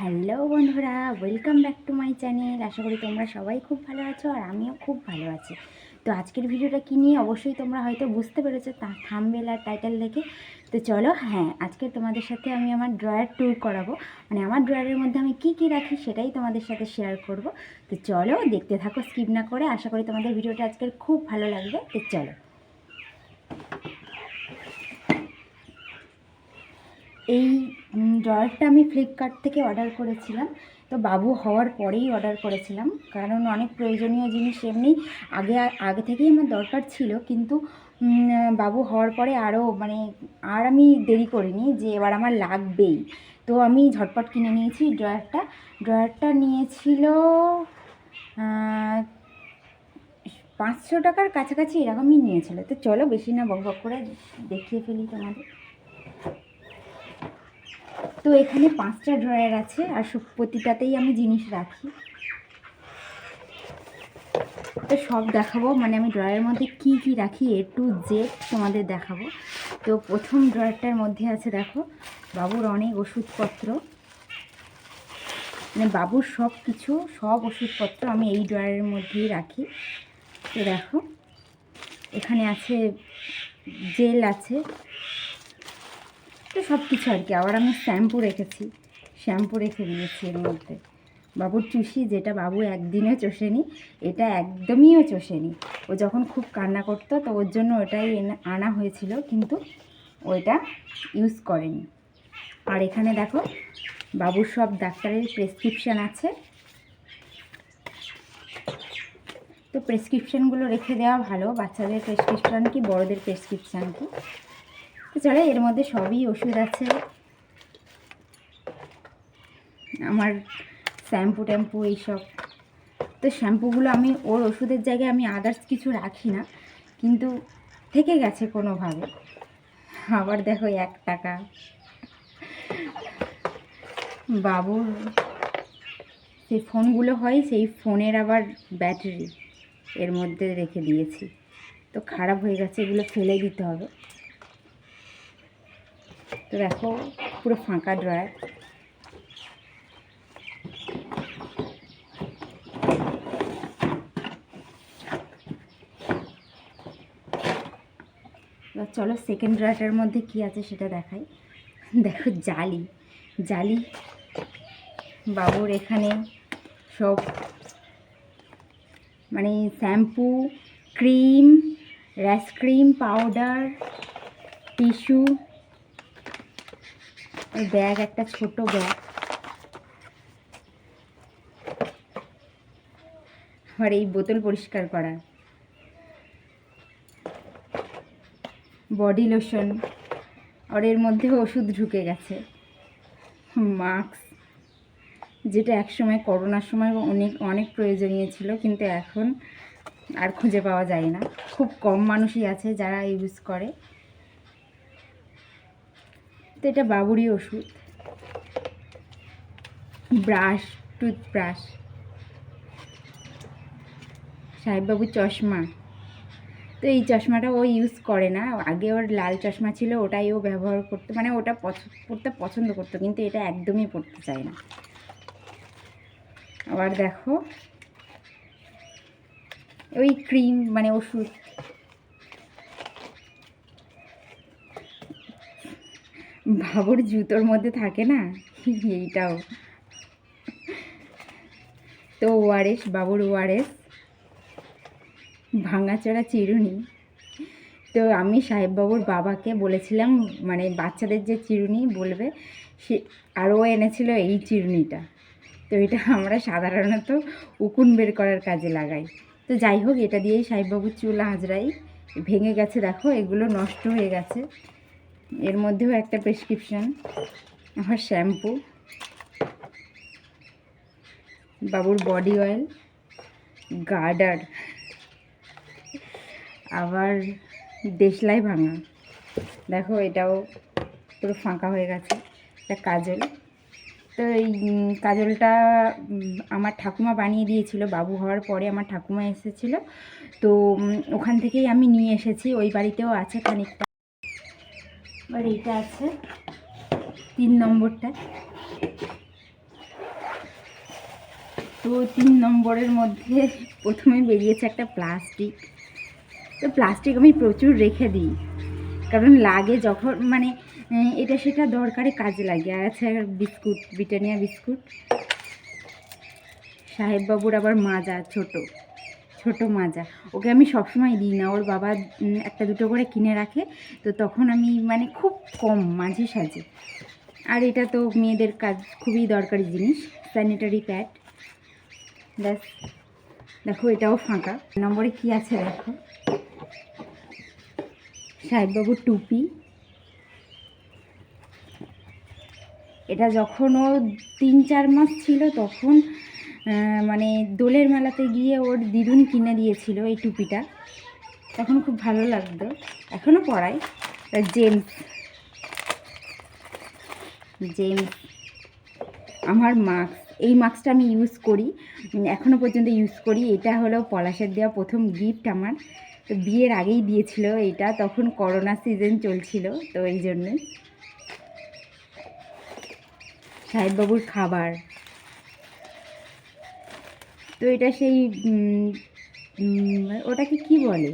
Hello বন্ধুরা welcome back to my channel আশা করি তোমরা সবাই খুব ভালো আছো আর আমিও খুব ভালো আছি। তো আজকের ভিডিওটা কী নিয়ে অবশ্যই তোমরা হয়তো বুঝতে পেরেছ তা থামবেল আর টাইটেল দেখে। তো চলো হ্যাঁ আজকে তোমাদের সাথে আমি আমার ড্রয়ার ট্যুর করাবো। মানে আমার ড্রয়ারের মধ্যে আমি কি কি রাখি সেটাই তোমাদের সাথে শেয়ার করব। তো চলো, দেখতে থাকো স্কিপ না করে। আশা করি তোমাদের ভিডিওটা আজকের খুব ভালো লাগবে। তো চলো। এই ড্রয়ারটা আমি ফ্লিপকার্ট থেকে অর্ডার করেছিলাম। তো বাবু হওয়ার পরেই অর্ডার করেছিলাম। কারণ অনেক প্রয়োজনীয় জিনিস এমনি আগে আগে থেকেই আমার দরকার ছিল। কিন্তু বাবু হওয়ার পরে আরও মানে আর আমি দেরি করিনি যে এবার আমার লাগবেই। তো আমি ঝটপট কিনে নিয়েছি ড্রয়ারটা। ড্রয়ারটা নিয়েছিল পাঁচশো টাকার কাছাকাছি এরকমই নিয়েছিল। তো চলো বেশি না বক করে দেখিয়ে ফেলি তোমাদের। তো এখানে পাঁচটা ড্রয়ার আছে আর প্রতিটাতেই আমি জিনিস রাখি। তো সব দেখাবো মানে আমি ড্রয়ারের মধ্যে কি কি রাখি এ টু জেড তোমাদের দেখাবো। তো প্রথম ড্রয়ারটার মধ্যে আছে, দেখো, বাবুর অনেক ওষুধপত্র। মানে বাবুর সব কিছু, সব ওষুধপত্র আমি এই ড্রয়ারের মধ্যেই রাখি। তো দেখো, এখানে আছে জেল আছে তো সব কিছু আর কি। আবার আমি শ্যাম্পু রেখেছি। শ্যাম্পু রেখে দিয়েছি এর মধ্যে। বাবুর চুষি যেটা বাবু একদিনও চষেনি, এটা একদমইও চষেনি। ও যখন খুব কান্না করতো, তো ওর জন্য ওটাই আনা হয়েছিল, কিন্তু ওইটা ইউজ করেনি। আর এখানে দেখো, বাবুর সব ডাক্তারের প্রেসক্রিপশান আছে। তো প্রেসক্রিপশানগুলো রেখে দেওয়া ভালো। বাচ্চাদের প্রেসক্রিপশান কি, বড়দের প্রেসক্রিপশান কি? চলো এর মধ্যে সবই ওষুধ আছে, আমার শ্যাম্পু ট্যাম্পু এইসব, তো শ্যাম্পুগুলো আমি, ওর ওষুধের জায়গায় আমি আদার্স কিছু রাখি না, কিন্তু থেকে গেছে কোনোভাবে। আবার দেখো এক টাকা। বাবুর যে ফোনগুলো হয়, সেই ফোনের আবার ব্যাটারি এর মধ্যে রেখে দিয়েছি। তো খারাপ হয়ে গেছে, এগুলো ফেলে দিতে হবে। তো দেখো, পুরো ফাঁকা ড্রয়ার। চলো সেকেন্ড ড্রয়ারটার মধ্যে কি আছে সেটা দেখাই। দেখো জালি। জালি, বাবুর এখানে সব মানে shampoo, cream rash cream powder tissue ওই ব্যাগ, একটা ছোট ব্যাগ। আর এই বোতল পরিষ্কার করা। Body lotion. আর এর মধ্যে ওষুধ ঢুকে গেছে। মাস্ক। যেটা একসময় করোনার সময় অনেক অনেক প্রয়োজনীয় ছিল, কিন্তু এখন আর খুঁজে পাওয়া যায় না। খুব কম মানুষই আছে যারা ইউজ করে। এটা বাবুরই ওষুধ। Brush, toothbrush. সাহেববাবুর চশমা। তো এই চশমাটা ও ইউজ করে না। আগে ওর লাল চশমা ছিল, ওটাই ও ব্যবহার করতো। মানে ওটা পড়তে পছন্দ করতো, কিন্তু এটা একদমই পড়তে চায় না। আবার দেখো, ওই ক্রিম মানে ওষুধ। বাবুর জুতোর মধ্যে থাকে না? এইটাও। তো ওআরএস, বাবুর ওআরএস। ভাঙাচোরা চিরুনি। তো আমি সাহেববাবুর বাবাকে বলেছিলাম মানে বাচ্চাদের যে চিরুনি বলবে, সে আরও এনেছিল এই চিরুনিটা। তো এটা আমরা সাধারণত উকুন বের করার কাজে লাগাই। তো যাই হোক, এটা দিয়েই সাহেববাবুর চুল হাজরাই। ভেঙে গেছে, দেখো, এগুলো নষ্ট হয়ে গেছে। এর মধ্যেও একটা প্রেসক্রিপশন আমার শ্যাম্পু বাবুর বডি অয়েল গার্ডার আবার দেশলাই ভাঙা। দেখো এটাও পুরো ফাঁকা হয়ে গেছে এটা কাজল। তো এই কাজলটা আমার ঠাকুমা বানিয়ে দিয়েছিল, বাবু হওয়ার পরে আমার ঠাকুমা এসেছিল। তো ওখান থেকেই আমি নিয়ে এসেছি, ওই বাড়িতেও আছে খানিকটা। এবার এইটা আছে। তিন নম্বরটা। তো তিন নম্বরের মধ্যে প্রথমে বেরিয়েছে একটা প্লাস্টিক। তো প্লাস্টিক আমি প্রচুর রেখে দিই। কারণ লাগে যখন মানে এটা সেটা দরকারে কাজে লাগে। আর আছে বিস্কুট, ব্রিটানিয়া বিস্কুট। সাহেববাবুর আবার মাজা ছোট। ছোট মাজা। ওকে আমি সবসময় দিই না। ওর বাবা একটা দুটো করে কিনে রাখে। তো তখন আমি মানে খুব কম মাঝে সাঝে। আর এটা তো মেয়েদের কাজ, খুবই দরকারি জিনিস। স্যানিটারি প্যাড ব্যাস। দেখো, এটাও ফাঁকা। নম্বরে কি আছে দেখো? সাহেববাবুর টুপি। এটা যখন ও তিন চার মাস ছিল, তখন মানে দোলের মেলাতে গিয়ে ওর দিদুন কিনে দিয়েছিল এই টুপিটা। তখন খুব ভালো লাগতো। এখনও পরাই জেমস। জেমস। আমার মাস্ক। এই মাস্কটা আমি ইউজ করি। এখনও পর্যন্ত ইউজ করি। এটা হলো পলাশের দেওয়া প্রথম গিফট আমার। তো বিয়ের আগেই দিয়েছিল এটা। তখন করোনা সিজন চলছিল, তো এই জন্যে। সাহেববাবুর খাবার। তো এটা সেই ওটাকে কি বলে?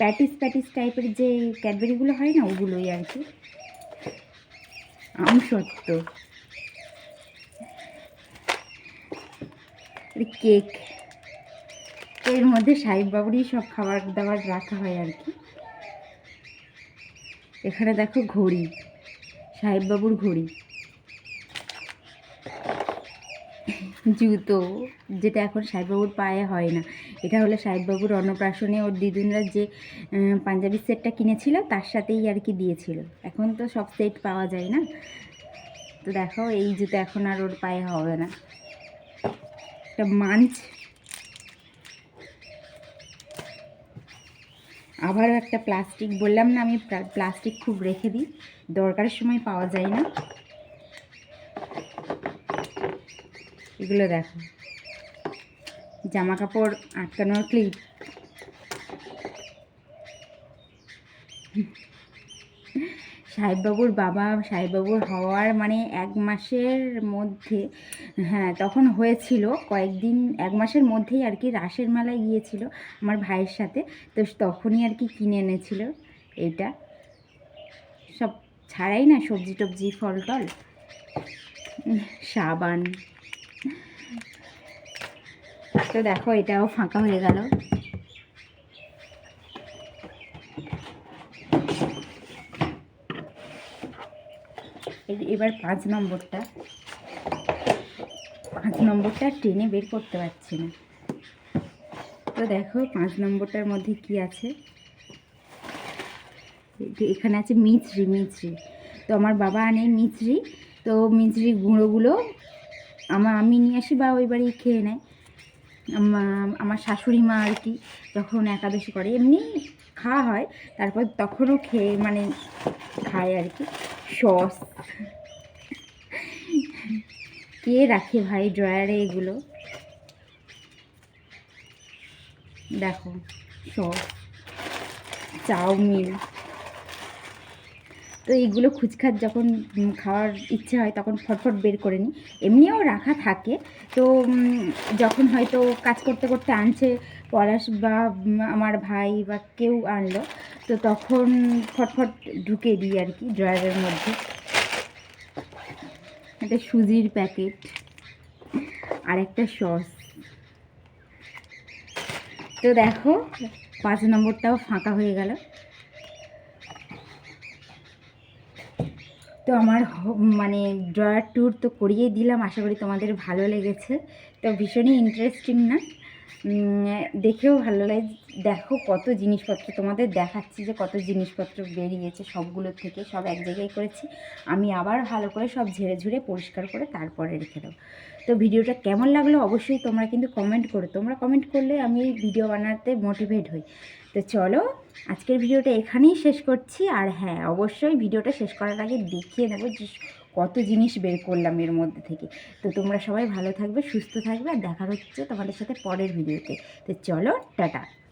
প্যাটিস প্যাটিস টাইপের যে ক্যাডবেরিগুলো হয় না, ওগুলোই আর কি। আম সত্য। কেক। এর মধ্যে সাহেববাবুরই সব খাবার দাবার রাখা হয় আর কি। এখানে দেখো ঘড়ি, সাহেববাবুর ঘড়ি। জুতো, যেটা এখন সাহেববাবুর পায়ে হয় না। এটা হলো সাহেববাবুর অন্নপ্রাশনে ওর দিদুনরা যে পাঞ্জাবি সেটটা কিনেছিল, তার সাথেই আর কি দিয়েছিল। এখন তো সব সেট পাওয়া যায় না। তো দেখো, এই জুতো এখন আর ওর পায়ে হবে না। একটা মাঞ্চ। আবারও একটা প্লাস্টিক, বললাম না আমি প্লা- প্লাস্টিক খুব রেখে দিই। দরকারের সময় পাওয়া যায় না। এগুলো দেখো। জামা কাপড় আটকানোর ক্লিপ সাহেববাবুর বাবা, সাহেববাবুর হওয়ার মানে এক মাসের মধ্যে হ্যাঁ তখন হয়েছিল কয়েকদিন, এক মাসের মধ্যেই আর কি রাসের মেলায় গিয়েছিল আমার ভাইয়ের সাথে। তো তখনই আর কি কিনে এনেছিল এইটা সব ছাড়াই না সবজি টবজি, ফল টল, সাবান। তো দেখো, এটাও ফাঁকা হয়ে গেল। এবার পাঁচ নম্বরটা। পাঁচ নম্বরটা টেনে বের করতে পারছি না। তো দেখো, পাঁচ নম্বরটার মধ্যে কি আছে? এখানে আছে মিছরি মিছরি। তো আমার বাবা আনে মিছরি। তো মিছরি গুঁড়োগুলো আমার আমি নিয়ে আসি বা ওই বাড়ি খেয়ে নেয়। আমার শাশুড়ি মা আর কি যখন একাদশী করে, এমনি খাওয়া হয়, তারপর তখনও খেয়ে মানে খায় আর কি। সস। কে রাখে ভাই ড্রয়ারে এগুলো? দেখো, সস, চাউমিন। তো এইগুলো খুচখাচ যখন খাওয়ার ইচ্ছে হয় তখন ফটফট বের করে নিই। এমনিও রাখা থাকে। তো যখন হয়তো কাজ করতে করতে আনছে পলাশ বা আমার ভাই বা কেউ আনলো, তো তখন ফটফট ঢুকে দিই আর কি ড্রয়ারের মধ্যে। একটা সুজির প্যাকেট আর একটা সস। তো দেখো, পাঁচ নম্বরটাও ফাঁকা হয়ে গেল। তো আমার মানে ড্রয়ার ট্যুর তো করিয়ে দিলাম, আশা করি তোমাদের ভালো লেগেছে। তো ভীষণই ইন্টারেস্টিং না? দেখেও ভালো লাগে দেখো কত জিনিসপত্র তোমাদের দেখাচ্ছি যে কত জিনিসপত্র বেরিয়েছে সবগুলো থেকে, সব এক জায়গায় করেছি। আমি আবার ভালো করে সব ঝেড়ে ঝুড়ে পরিষ্কার করে তারপরে রেখে দেবো। তো ভিডিওটা কেমন লাগল অবশ্যই তোমরা কিন্তু কমেন্ট করো। তোমরা কমেন্ট করলে আমি ভিডিও বানাতে মোটিভেট হই। তো চলো, আজকের ভিডিওটা এখানেই শেষ করছি। আর হ্যাঁ অবশ্যই ভিডিওটা শেষ করার আগে দেখিয়ে নেব যে কত জিনিস বের করলাম এর মধ্যে থেকে। তো তোমরা সবাই ভালো থাকবে, সুস্থ থাকবে। আর দেখা হচ্ছে তোমাদের সাথে পরের ভিডিওতে। তো চলো, টাটা।